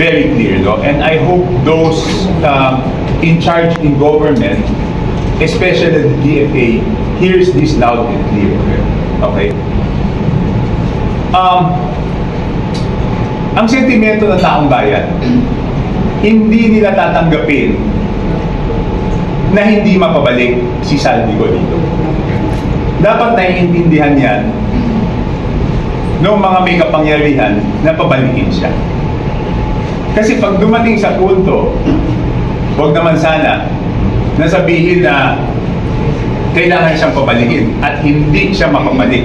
very clear, no? And I hope those um, in charge in government, especially the DFA, hears this loud and clear. Okay? Um, ang sentimento ng taong bayan, hindi nila tatanggapin na hindi mapabalik si Saldico dito. Dapat naiintindihan yan ng mga may kapangyarihan na pabalikin siya. Kasi pag dumating sa punto, huwag naman sana na sabihin na kailangan siyang pabalikin at hindi siya makabalik.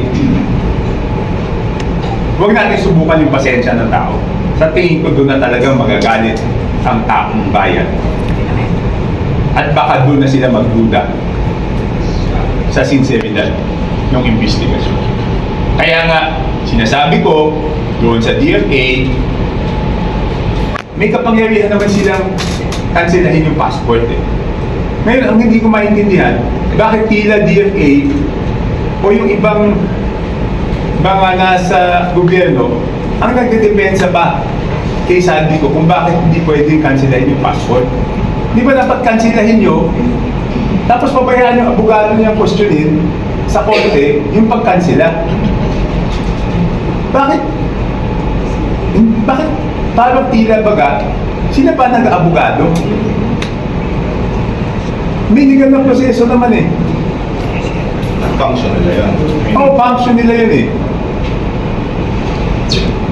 Huwag natin subukan yung pasensya ng tao. Sa tingin ko doon na talagang magagalit ang taong bayan. At baka doon na sila magduda sa sinseridad ng investigasyon. Kaya nga, sinasabi ko, doon sa DFA, may kapangyarihan naman silang kansilahin yung passport eh. Ngayon, ang hindi ko maintindihan, bakit tila DFA o yung ibang mga nasa gobyerno ang nagdedepensa ba kay Sandy ko kung bakit hindi pwedeng kansilahin yung passport. Di ba dapat kansilahin nyo, tapos pabayaan yung abogado niya questionin sa korte yung pagkansila. Bakit? Bakit parang tila baga, sila pa nag-abogado? May legal na proseso naman eh. function nila yun. Oo, function nila yun eh.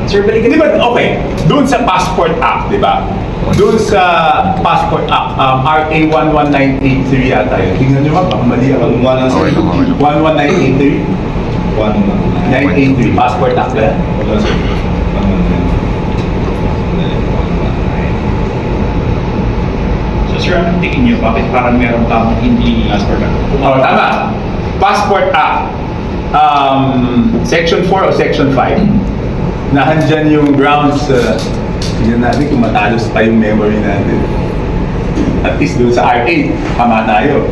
Sir, balikan Di ba, okay, doon sa Passport Act, di ba? Doon sa Passport Act, um, RA 11983 yata yun. Tingnan nyo nga, baka mali ako. Ang one ang sir. 11983? One 983, Passport Act ba yan? tingin nyo, bakit parang meron kang hindi... Passport Act. Oo, tama. Passport Act. Um, section 4 o Section 5. Hmm. Nahandyan yung grounds. Uh, tignan natin kung matalos pa yung memory natin. At least doon sa R8, tama tayo.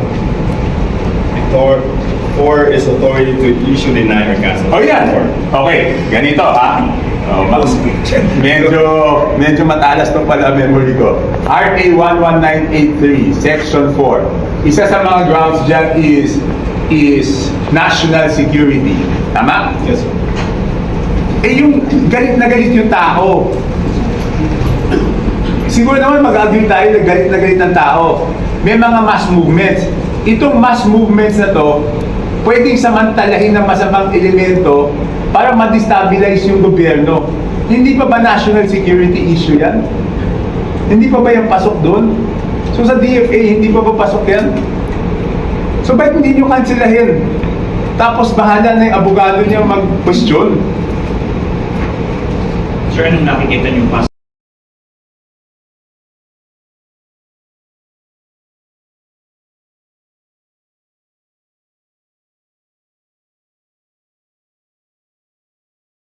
Victor, 4 is authority to issue, deny, or cancel. Oh, yan. Okay, ganito ha. Oh, mas- medyo, medyo matalas pa pala ang memory ko. RA 11983, Section 4. Isa sa mga grounds dyan is is national security. Tama? Yes, sir. Eh yung galit na galit yung tao. Siguro naman mag-agree tayo na galit na galit ng tao. May mga mass movements. Itong mass movements na to, pwedeng samantalahin ng masamang elemento para ma-destabilize yung gobyerno. Hindi pa ba national security issue yan? Hindi pa ba yan pasok doon? So sa DFA, hindi pa ba pasok yan? So ba't hindi nyo kansilahin? Tapos bahala na yung abogado niya mag-question. Sir, anong nakikita niyo pas